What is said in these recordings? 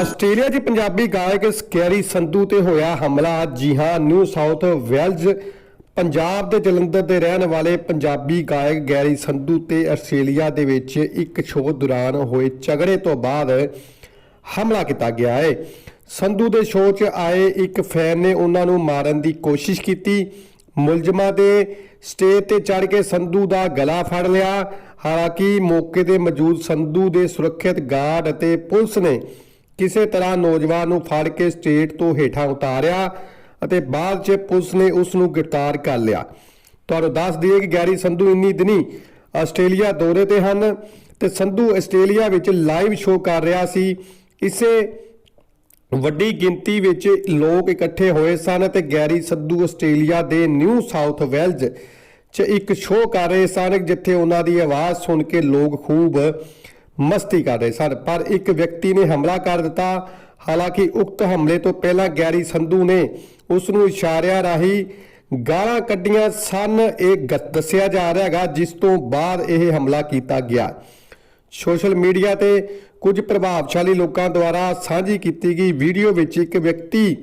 Australia 'ਚ ਪੰਜਾਬੀ ਗਾਇਕ scary Sandhu ਤੇ ਹੋਇਆ ਹਮਲਾ। ਜੀ ਹਾਂ, ਨਿਊ ਸਾਊਥ ਵੈਲਜ਼ ਪੰਜਾਬ ਦੇ ਜਲੰਧਰ ਦੇ ਰਹਿਣ ਵਾਲੇ ਪੰਜਾਬੀ ਗਾਇਕ ਗੈਰੀ ਸੰਧੂ ਤੇ ਆਸਟ੍ਰੇਲੀਆ ਦੇ ਵਿੱਚ ਇੱਕ ਸ਼ੋਅ ਦੌਰਾਨ ਹੋਏ ਝਗੜੇ ਤੋਂ ਬਾਅਦ ਹਮਲਾ ਕੀਤਾ ਗਿਆ ਹੈ। ਸੰਧੂ ਦੇ ਸ਼ੋਅ 'ਚ ਆਏ ਇੱਕ ਫੈਨ ਨੇ ਉਹਨਾਂ ਨੂੰ ਮਾਰਨ ਦੀ ਕੋਸ਼ਿਸ਼ ਕੀਤੀ। ਮੁਲਜ਼ਮਾਂ ਦੇ ਸਟੇਜ ਤੇ ਚੜ ਕੇ ਸੰਧੂ ਦਾ ਗਲਾ ਫੜ ਲਿਆ। ਹਾਲਾਂਕਿ ਮੌਕੇ ਤੇ ਮੌਜੂਦ ਸੰਧੂ ਦੇ ਸੁਰੱਖਿਅਤ ਗਾਰਡ ਅਤੇ ਪੁਲਿਸ ਨੇ ਕਿਸੇ ਤਰ੍ਹਾਂ ਨੌਜਵਾਨ ਨੂੰ ਫੜ ਕੇ ਸਟੇਟ ਤੋਂ ਹੇਠਾਂ ਉਤਾਰਿਆ ਅਤੇ ਬਾਅਦ 'ਚ ਪੁਲਿਸ ਨੇ ਉਸ ਨੂੰ ਗ੍ਰਿਫਤਾਰ ਕਰ ਲਿਆ। ਤੁਹਾਨੂੰ ਦੱਸ ਦਈਏ ਕਿ ਗੈਰੀ ਸੰਧੂ ਇੰਨੀ ਦਿਨੀ ਆਸਟ੍ਰੇਲੀਆ ਦੌਰੇ ਤੇ ਹਨ ਤੇ ਸੰਧੂ ਆਸਟ੍ਰੇਲੀਆ ਵਿੱਚ ਲਾਈਵ ਸ਼ੋਅ ਕਰ ਰਿਹਾ ਸੀ। ਇਸੇ ਵੱਡੀ ਗਿਣਤੀ ਵਿੱਚ ਲੋਕ ਇਕੱਠੇ ਹੋਏ ਸਨ ਤੇ ਗੈਰੀ ਸੰਧੂ ਆਸਟ੍ਰੇਲੀਆ ਦੇ ਨਿਊ ਸਾਊਥ ਵੇਲਜ਼ 'ਚ ਇੱਕ ਸ਼ੋਅ ਕਰ ਰਹੇ ਸਨ ਜਿੱਥੇ ਉਹਨਾਂ ਦੀ ਆਵਾਜ਼ ਸੁਣ ਕੇ ਲੋਕ ਖੂਬ ਮਸਤੀ ਕਰ ਰਹੇ ਸਨ, ਪਰ ਇੱਕ ਵਿਅਕਤੀ ਨੇ ਹਮਲਾ ਕਰ ਦਿੱਤਾ। ਹਾਲਾਂਕਿ ਉਕਤ ਹਮਲੇ ਤੋਂ ਪਹਿਲਾਂ ਗੈਰੀ ਸੰਧੂ ਨੇ ਉਸ ਨੂੰ ਇਸ਼ਾਰਿਆਂ ਰਾਹੀਂ ਗਾਲਾਂ ਕੱਢੀਆਂ ਸਨ। ਇਹ ਗ- ਦੱਸਿਆ ਜਾ ਰਿਹਾ ਹੈਗਾ, ਜਿਸ ਤੋਂ ਬਾਅਦ ਇਹ ਹਮਲਾ ਕੀਤਾ ਗਿਆ। ਸੋਸ਼ਲ ਮੀਡੀਆ ਤੇ ਕੁਝ ਪ੍ਰਭਾਵਸ਼ਾਲੀ ਲੋਕਾਂ ਦੁਆਰਾ ਸਾਂਝੀ ਕੀਤੀ ਗਈ ਵੀਡੀਓ ਵਿੱਚ ਇੱਕ ਵਿਅਕਤੀ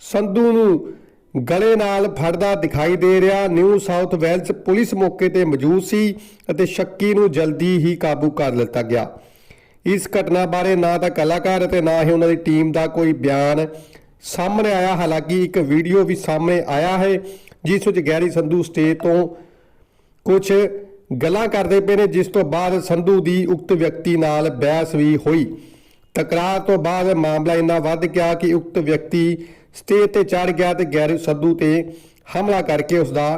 ਸੰਧੂ ਨੂੰ ਗਲੇ ਨਾਲ ਫੜਦਾ ਦਿਖਾਈ ਦੇ ਰਿਹਾ। ਨਿਊ ਸਾਊਥ ਵੇਲਜ਼ ਪੁਲਿਸ ਮੌਕੇ ਤੇ ਮੌਜੂਦ ਸੀ ਅਤੇ ਸ਼ੱਕੀ ਨੂੰ ਜਲਦੀ ਹੀ ਕਾਬੂ ਕਰ ਲਿੱਤਾ ਗਿਆ। ਇਸ ਘਟਨਾ ਬਾਰੇ ਨਾ ਤਾਂ ਕਲਾਕਾਰ ਅਤੇ ਨਾ ਹੀ ਉਹਨਾਂ ਦੀ ਟੀਮ ਦਾ ਕੋਈ ਬਿਆਨ ਸਾਹਮਣੇ ਆਇਆ। ਹਾਲਾਂਕਿ ਇੱਕ ਵੀਡੀਓ ਵੀ ਸਾਹਮਣੇ ਆਇਆ ਹੈ, ਜਿਸ ਵਿੱਚ ਗੈਰੀ ਸੰਧੂ ਸਟੇਜ ਤੋਂ ਕੁਝ ਗੱਲਾਂ ਕਰਦੇ ਪਏ ਨੇ, ਜਿਸ ਤੋਂ ਬਾਅਦ ਸੰਧੂ ਦੀ ਉਕਤ ਵਿਅਕਤੀ ਨਾਲ ਬਹਿਸ ਵੀ ਹੋਈ। ਟਕਰਾਅ ਤੋਂ ਬਾਅਦ ਮਾਮਲਾ ਇੰਨਾ ਵੱਧ ਗਿਆ ਕਿ ਉਕਤ ਵਿਅਕਤੀ ਸਟੇਜ ਤੇ ਚੜ ਗਿਆ ਤੇ ਗੈਰੀ ਸੰਧੂ ਤੇ ਹਮਲਾ ਕਰਕੇ ਉਸ ਦਾ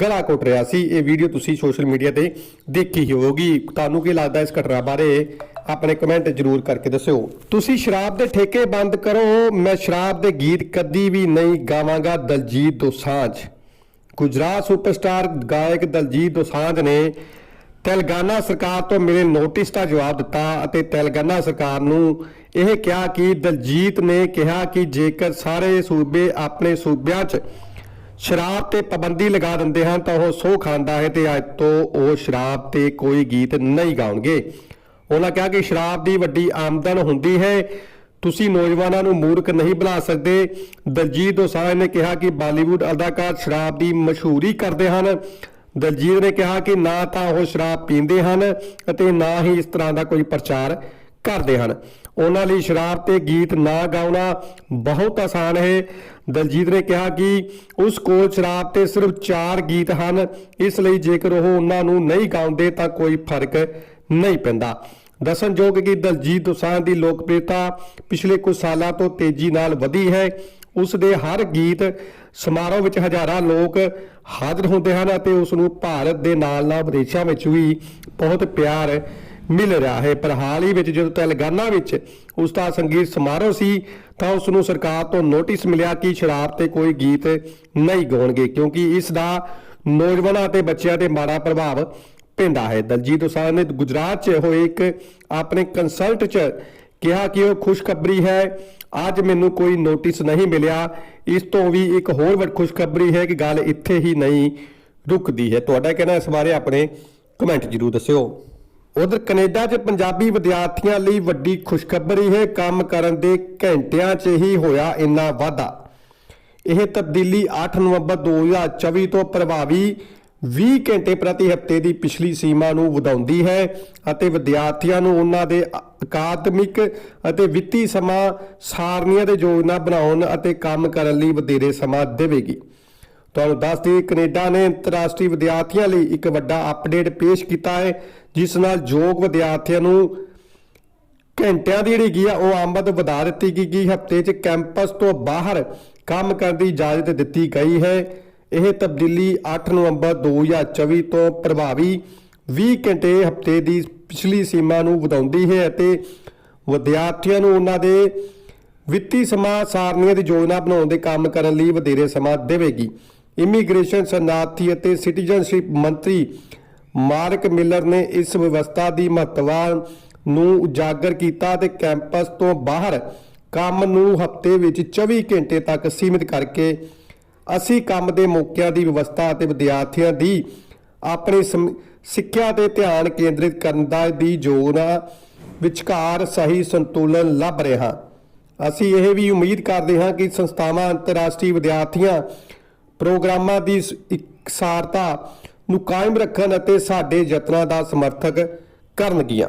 ਗਲਾ ਘੁੱਟ ਰਿਹਾ ਸੀ। ਇਹ ਵੀਡੀਓ ਤੁਸੀਂ ਸੋਸ਼ਲ ਮੀਡੀਆ ਤੇ ਦੇਖੀ ਹੀ ਹੋਵੇਗੀ। ਤੁਹਾਨੂੰ ਕੀ ਲੱਗਦਾ ਇਸ ਘਟਨਾ ਬਾਰੇ? ਆਪਣੇ ਕਮੈਂਟ ਜ਼ਰੂਰ ਕਰਕੇ ਦੱਸਿਓ। ਤੁਸੀਂ ਸ਼ਰਾਬ ਦੇ ਠੇਕੇ ਬੰਦ ਕਰੋ। ਮੈਂ ਸ਼ਰਾਬ ਦੇ ਗੀਤ ਕਦੀ ਵੀ ਨਹੀਂ ਗਾਵਾਂਗਾ। ਦਲਜੀਤ ਦੋਸਾਂਝ। ਗੁਜਰਾਤ ਸੁਪਰਸਟਾਰ ਗਾਇਕ ਦਲਜੀਤ ਦੋਸਾਂਝ ਨੇ ਤੇਲੰਗਾਨਾ ਸਰਕਾਰ ਤੋਂ ਮਿਲੇ ਨੋਟਿਸ ਦਾ ਜਵਾਬ ਦਿੱਤਾ ਅਤੇ ਤੇਲੰਗਾਨਾ ਸਰਕਾਰ ਨੂੰ ਇਹ ਕਿਹਾ ਕਿ ਦਲਜੀਤ ਨੇ ਕਿਹਾ ਕਿ ਜੇਕਰ ਸਾਰੇ ਸੂਬੇ ਆਪਣੇ ਸੂਬਿਆਂ 'ਚ ਸ਼ਰਾਬ ਤੇ ਪਾਬੰਦੀ ਲਗਾ ਦਿੰਦੇ ਹਨ ਤਾਂ ਉਹ ਸੋ ਖਾਂਦਾ ਹੈ ਤੇ ਅੱਜ ਤੋਂ ਉਹ ਸ਼ਰਾਬ ਤੇ ਕੋਈ ਗੀਤ ਨਹੀਂ ਗਾਉਣਗੇ। ਉਹਨਾਂ ਕਿਹਾ ਕਿ ਸ਼ਰਾਬ ਦੀ ਵੱਡੀ ਆਮਦਨ ਹੁੰਦੀ ਹੈ। ਤੁਸੀਂ ਨੌਜਵਾਨਾਂ ਨੂੰ ਮੂਰਖ ਨਹੀਂ ਬਣਾ ਸਕਦੇ। ਦਲਜੀਤ ਦੋਸਾਂਝ ਨੇ ਕਿਹਾ ਕਿ ਬਾਲੀਵੁੱਡ ਅਦਾਕਾਰ ਸ਼ਰਾਬ ਦੀ ਮਸ਼ਹੂਰੀ ਕਰਦੇ ਹਨ। ਦਲਜੀਤ ਨੇ ਕਿਹਾ ਕਿ ਨਾ ਤਾਂ ਉਹ ਸ਼ਰਾਬ ਪੀਂਦੇ ਹਨ ਅਤੇ ਨਾ ਹੀ ਇਸ ਤਰ੍ਹਾਂ ਦਾ ਕੋਈ ਪ੍ਰਚਾਰ ਕਰਦੇ ਹਨ। ਉਹਨਾਂ ਲਈ ਸ਼ਰਾਬ ਤੇ ਗੀਤ ਨਾ ਗਾਉਣਾ ਬਹੁਤ ਆਸਾਨ ਹੈ। ਦਲਜੀਤ ਨੇ ਕਿਹਾ ਕਿ ਉਸ ਕੋਲ ਸ਼ਰਾਬ ਤੇ ਸਿਰਫ 4 ਗੀਤ ਹਨ। ਇਸ ਲਈ ਜੇਕਰ ਉਹ ਉਹਨਾਂ ਨੂੰ ਨਹੀਂ ਗਾਉਂਦੇ ਤਾਂ ਕੋਈ ਫ਼ਰਕ ਨਹੀਂ ਪੈਂਦਾ। ਦੱਸਣਯੋਗ ਕਿ ਦਲਜੀਤ ਦੋਸਾਂਝ ਦੀ ਲੋਕਪ੍ਰਿਯਤਾ ਪਿਛਲੇ ਕੁਝ ਸਾਲਾਂ ਤੋਂ ਤੇਜ਼ੀ ਨਾਲ ਵਧੀ ਹੈ। ਉਸ ਦੇ ਹਰ ਗੀਤ ਸਮਾਰੋਹ ਵਿੱਚ ਹਜ਼ਾਰਾਂ ਲੋਕ ਹਾਜ਼ਰ ਹੁੰਦੇ ਹਨ ਅਤੇ ਉਸ ਨੂੰ ਭਾਰਤ ਦੇ ਨਾਲ ਨਾਲ ਵਿਦੇਸ਼ਾਂ ਵਿੱਚ ਵੀ ਬਹੁਤ ਪਿਆਰ ਮਿਲ ਰਿਹਾ ਹੈ। ਪਰ ਹਾਲ ਹੀ ਵਿੱਚ ਜਦੋਂ ਤੇਲੰਗਾਨਾ ਵਿੱਚ ਉਸ ਦਾ ਸੰਗੀਤ ਸਮਾਰੋਹ ਸੀ, ਤਾਂ ਉਸ ਨੂੰ ਸਰਕਾਰ ਤੋਂ ਨੋਟਿਸ ਮਿਲਿਆ ਕਿ ਸ਼ਰਾਬ ਤੇ ਕੋਈ ਗੀਤ ਨਹੀਂ ਗਾਉਣਗੇ, ਕਿਉਂਕਿ ਇਸ ਦਾ ਨੌਜਵਾਨਾਂ ਅਤੇ ਬੱਚਿਆਂ ਤੇ ਮਾੜਾ ਪ੍ਰਭਾਵ ਪੈਂਦਾ ਹੈ। ਦਲਜੀਤ ਦੋਸਾਂਝ ਨੇ ਗੁਜਰਾਤ 'ਚ ਹੋਏ ਇੱਕ ਆਪਣੇ ਕੰਸਲਟ 'ਚ ਕਿਹਾ ਕਿ ਉਹ ਖੁਸ਼ਖਬਰੀ ਹੈ। ਅੱਜ ਮੈਨੂੰ ਕੋਈ ਨੋਟਿਸ ਨਹੀਂ ਮਿਲਿਆ। ਇਸ ਤੋਂ ਵੀ ਇੱਕ ਹੋਰ ਵੱਡੀ ਖੁਸ਼ਖਬਰੀ ਹੈ ਕਿ ਗੱਲ ਇੱਥੇ ਹੀ ਨਹੀਂ ਰੁਕਦੀ ਹੈ। ਤੁਹਾਡਾ ਕਹਿਣਾ ਇਸ ਬਾਰੇ ਆਪਣੇ ਕਮੈਂਟ ਜ਼ਰੂਰ ਦੱਸਿਓ। ਉਧਰ ਕੈਨੇਡਾ 'ਚ ਪੰਜਾਬੀ ਵਿਦਿਆਰਥੀਆਂ ਲਈ ਵੱਡੀ ਖੁਸ਼ਖਬਰੀ ਹੈ। ਕੰਮ ਕਰਨ ਦੇ ਘੰਟਿਆਂ 'ਚ ਹੀ ਹੋਇਆ ਇੰਨਾ ਵਾਧਾ। ਇਹ ਤਬਦੀਲੀ 8 ਨਵੰਬਰ 2024 ਤੋਂ ਪ੍ਰਭਾਵੀ 20 ਘੰਟੇ ਪ੍ਰਤੀ ਹਫ਼ਤੇ ਦੀ ਪਿਛਲੀ ਸੀਮਾ ਨੂੰ ਵਧਾਉਂਦੀ ਹੈ ਅਤੇ ਵਿਦਿਆਰਥੀਆਂ ਨੂੰ ਉਹਨਾਂ ਦੇ ਅਕਾਦਮਿਕ ਅਤੇ ਵਿੱਤੀ ਸਮਾਂ ਸਾਰਣੀਆਂ ਦੇ ਯੋਜਨਾ ਬਣਾਉਣ ਅਤੇ ਕੰਮ ਕਰਨ ਲਈ ਵਧੇਰੇ ਸਮਾਂ ਦੇਵੇਗੀ। ਤੁਹਾਨੂੰ ਦੱਸ ਦਈਏ, ਕੈਨੇਡਾ ਨੇ ਅੰਤਰਰਾਸ਼ਟਰੀ ਵਿਦਿਆਰਥੀਆਂ ਲਈ ਇੱਕ ਵੱਡਾ ਅਪਡੇਟ ਪੇਸ਼ ਕੀਤਾ ਹੈ, ਜਿਸ ਨਾਲ ਯੋਗ ਵਿਦਿਆਰਥੀਆਂ ਨੂੰ ਘੰਟਿਆਂ ਦੀ ਜਿਹੜੀ ਗਈ ਆ, ਉਹ ਆਮਦ ਵਧਾ ਦਿੱਤੀ ਗਈ ਕਿ ਹਫ਼ਤੇ 'ਚ ਕੈਂਪਸ ਤੋਂ ਬਾਹਰ ਕੰਮ ਕਰਨ ਦੀ ਇਜਾਜ਼ਤ ਦਿੱਤੀ ਗਈ ਹੈ। ਇਹ ਤਬਦੀਲੀ 8 ਨਵੰਬਰ 2024 ਤੋਂ ਪ੍ਰਭਾਵੀ 20 ਘੰਟੇ ਹਫ਼ਤੇ ਦੀ ਪਿਛਲੀ ਸੀਮਾ ਨੂੰ ਵਧਾਉਂਦੀ ਹੈ ਅਤੇ ਵਿਦਿਆਰਥੀਆਂ ਨੂੰ ਉਹਨਾਂ ਦੇ ਵਿੱਤੀ ਸਮਾਂ ਸਾਰਣੀਆਂ ਦੀ ਯੋਜਨਾ ਬਣਾਉਣ ਦੇ ਕੰਮ ਕਰਨ ਲਈ ਵਧੇਰੇ ਸਮਾਂ ਦੇਵੇਗੀ। ਇਮੀਗ੍ਰੇਸ਼ਨ ਸ਼ਰਨਾਰਥੀ ਅਤੇ ਸਿਟੀਜ਼ਨਸ਼ਿਪ ਮੰਤਰੀ ਮਾਰਕ ਮਿਲਰ ਨੇ ਇਸ ਵਿਵਸਥਾ ਦੀ ਮਹੱਤਤਾ ਨੂੰ ਉਜਾਗਰ ਕੀਤਾ ਤੇ ਕੈਂਪਸ ਤੋਂ ਬਾਹਰ ਕੰਮ ਨੂੰ ਹਫ਼ਤੇ ਵਿੱਚ 24 ਘੰਟੇ ਤੱਕ ਸੀਮਿਤ ਕਰਕੇ ਅਸੀਂ ਕੰਮ ਦੇ ਮੌਕਿਆਂ ਦੀ ਵਿਵਸਥਾ ਅਤੇ ਵਿਦਿਆਰਥੀਆਂ ਦੀ ਆਪਣੀ ਸਮ- ਸਿੱਖਿਆ ਤੇ ਧਿਆਨ ਕੇਂਦਰਿਤ ਕਰਨ ਦਾ ਦੀ ਯੋਜਨਾ ਵਿਚਕਾਰ ਸਹੀ ਸੰਤੁਲਨ ਲੱਭ ਰਹੇ। ਹਾਂ ਅਸੀਂ ਇਹ ਵੀ ਉਮੀਦ ਕਰਦੇ ਹਾਂ ਕਿ ਸੰਸਥਾਵਾਂ, ਅੰਤਰਰਾਸ਼ਟਰੀ ਵਿਦਿਆਰਥੀਆਂ ਪ੍ਰੋਗਰਾਮਾਂ ਦੀ ਸ- ਇਕਸਾਰਤਾ ਨੂੰ ਕਾਇਮ ਰੱਖਣ ਅਤੇ ਸਾਡੇ ਯਤਨਾਂ ਦਾ ਸਮਰਥਕ ਕਰਨਗੀਆਂ।